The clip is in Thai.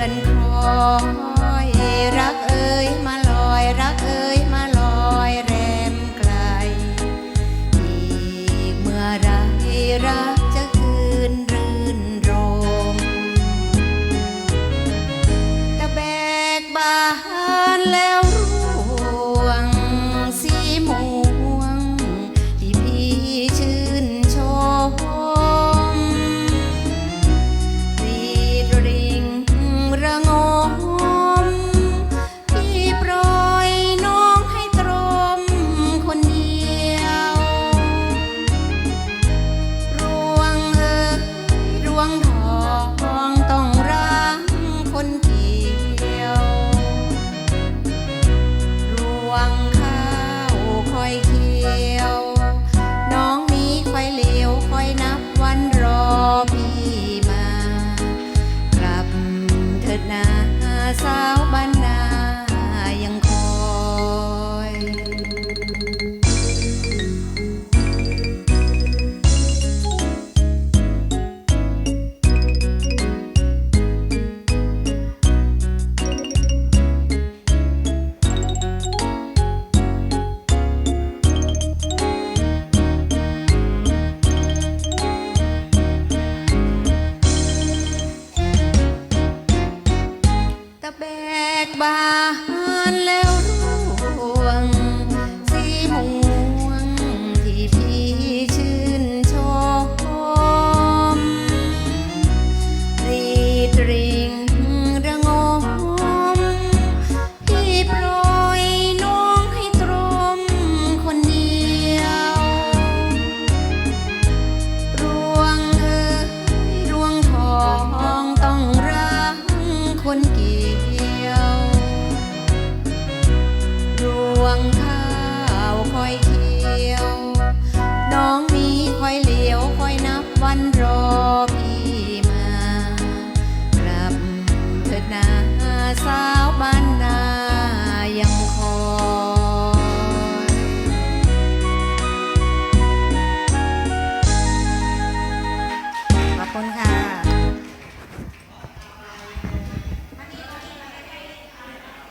อนคอ องต้องรังคนเกี่ยวรวงข้าวคอยเคียว น้องนี้คอยเหลวคอยนับวันรอพี่มา กลับเถิดนาสาวบ้าน กบานแล้วร่วง วงข้าวคอยเคี้ยว น้องมีคอยเลี้ยวคอยนับวันรอพี่มา กลับเถิดนาสาวบ้านนายังคอยขอบคุณค่ะ